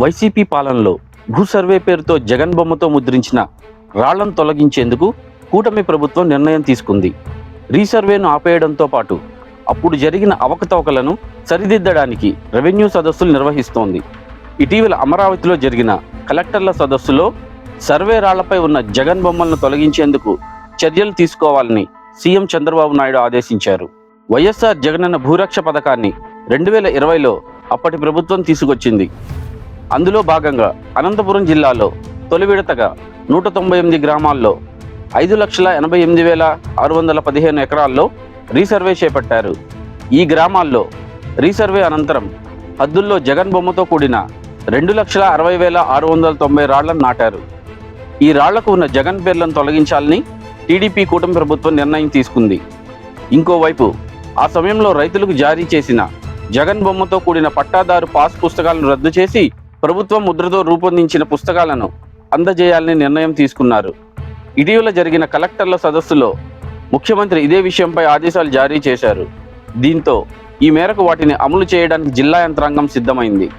YCP పాలనలో భూ survey పేరుతో జగన్ బొమ్మతో ముద్రించిన రాళ్ళను తొలగించేందుకు కూటమి ప్రభుత్వం నిర్ణయం తీసుకుంది. రీసర్వేను ఆపేయడంతో పాటు అప్పుడు జరిగిన అవకతవకలను సరిదిద్దడానికి రెవెన్యూ సదస్సులు నిర్వహిస్తోంది. ఇటీవల అమరావతిలో జరిగిన కలెక్టర్ల సదస్సులో సర్వే రాళ్ళపై ఉన్న జగన్ బొమ్మలను తొలగించేందుకు చర్యలు తీసుకోవాలని సీఎం చంద్రబాబు నాయుడు ఆదేశించారు. వైఎస్ఆర్ జగనన్న భూరక్ష పథకాన్ని రెండు వేల ఇరవైలో అప్పటి ప్రభుత్వం తీసుకొచ్చింది. అందులో భాగంగా అనంతపురం జిల్లాలో తొలి విడతగా నూట తొంభై ఎనిమిది గ్రామాల్లో ఐదు లక్షల ఎనభై ఎనిమిది వేల ఆరు వందల పదిహేను ఎకరాల్లో రీసర్వే చేపట్టారు. ఈ గ్రామాల్లో రీసర్వే అనంతరం హద్దుల్లో జగన్ బొమ్మతో కూడిన రెండు లక్షల అరవై వేల ఆరు వందల తొంభై రాళ్ళను నాటారు. ఈ రాళ్ళకు ఉన్న జగన్ పేర్లను తొలగించాలని టీడీపీ కూటమి ప్రభుత్వం నిర్ణయం తీసుకుంది. ఇంకోవైపు ఆ సమయంలో రైతులకు జారీ చేసిన జగన్ బొమ్మతో కూడిన పట్టాదారు పాస్ పుస్తకాలను రద్దు చేసి ప్రభుత్వం ముద్రతో రూపొందించిన పుస్తకాలను అందజేయాలని నిర్ణయం తీసుకున్నారు. ఇటీవల జరిగిన కలెక్టర్ల సదస్సులో ముఖ్యమంత్రి ఇదే విషయంపై ఆదేశాలు జారీ చేశారు. దీంతో ఈ మేరకు వాటిని అమలు చేయడానికి జిల్లా యంత్రాంగం సిద్ధమైంది.